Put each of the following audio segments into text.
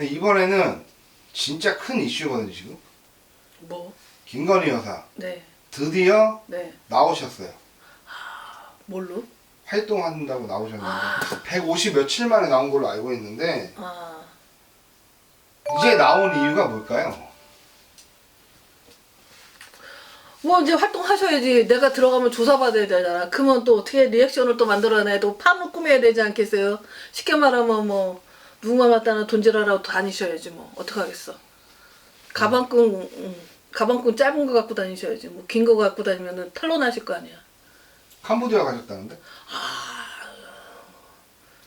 근데 이번에는 진짜 큰 이슈거든요 지금. 뭐? 김건희 여사 네. 드디어 네. 나오셨어요. 뭘로? 활동한다고 나오셨는데 아. 150 며칠 만에 나온 걸로 알고 있는데 아. 이제 나온 이유가 뭘까요? 뭐 이제 활동하셔야지. 내가 들어가면 조사받아야 되잖아. 그러면 또 어떻게 리액션을 또 만들어내. 또 팜을 꾸며야 되지 않겠어요? 쉽게 말하면 뭐 누구만 맞다나 돈질하라고 다니셔야지 뭐. 어떡하겠어. 가방끈 음, 가방끈 짧은 거 갖고 다니셔야지. 뭐 긴 거 갖고 다니면은 탄로나실 거 아니야. 캄보디아 가셨다는데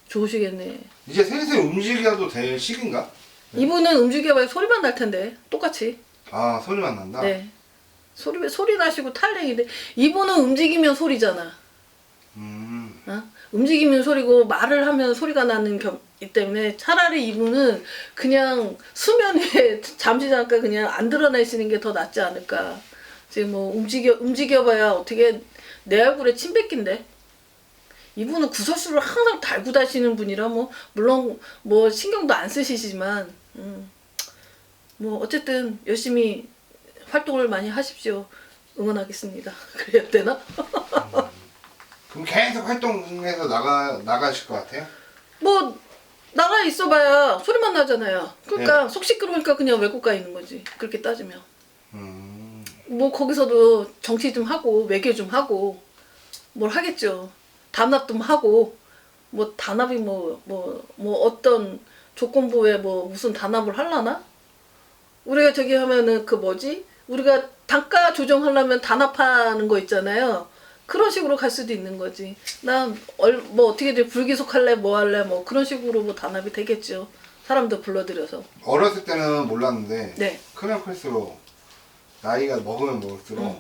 좋으시겠네. 이제 슬슬 움직여도 될 시기인가? 이분은 움직여봐야 소리만 날 텐데 똑같이. 아 소리만 난다. 네. 소리 소리 나시고 탈랭인데 이분은 움직이면 소리잖아. 음, 어? 움직이면 소리고 말을 하면 소리가 나는 경 이 때문에 차라리 이분은 그냥 수면에 잠시 잠깐 그냥 안 드러내시는 게 더 낫지 않을까. 지금 뭐 움직여 움직여봐야 어떻게 내 얼굴에 침 뱉긴데. 이분은 구설수를 항상 달고 다시는 분이라 뭐 물론 뭐 신경도 안 쓰시지만 음, 뭐 어쨌든 열심히 활동을 많이 하십시오. 응원하겠습니다. 그래야 되나? 그럼 계속 활동해서 나가 나가실 것 같아요? 뭐 나가 있어봐야 소리만 나잖아요. 그러니까 속 시끄러우니까 그냥 외국 가 있는 거지. 그렇게 따지면 음, 뭐 거기서도 정치 좀 하고 외교 좀 하고 뭘 하겠죠. 단합 좀 하고 뭐 단합이 뭐 뭐 뭐 어떤 조건부에 뭐 무슨 단합을 할라나? 우리가 저기 하면은 그 뭐지? 우리가 단가 조정하려면 단합하는 거 있잖아요. 그런 식으로 갈 수도 있는 거지. 나뭐 어떻게 돼 불기속 할래 뭐 할래 뭐 그런 식으로 뭐 단합이 되겠죠. 사람들 불러들여서. 어렸을 때는 몰랐는데 네. 크면 클수록 나이가 먹으면 먹을수록 음.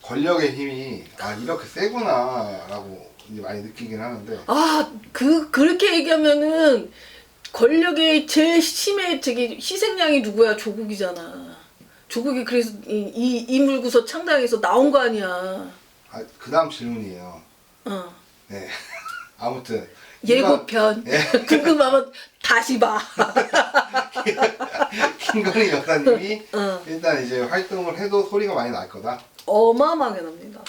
권력의 힘이 아 이렇게 세구나라고 이제 많이 느끼긴 하는데 아, 그, 그렇게 얘기하면은 권력의 제일 심해, 저기, 희생양이 누구야? 조국이잖아. 조국이 그래서 이, 이, 이물구서 창당해서 나온 거 아니야. 아, 그 다음 질문이에요. 어. 네. 아무튼 예고편. 예. 궁금하면 다시 봐. 김건희 여사님이 어. 일단 이제 활동을 해도 소리가 많이 날 거다. 어마어마하게 납니다.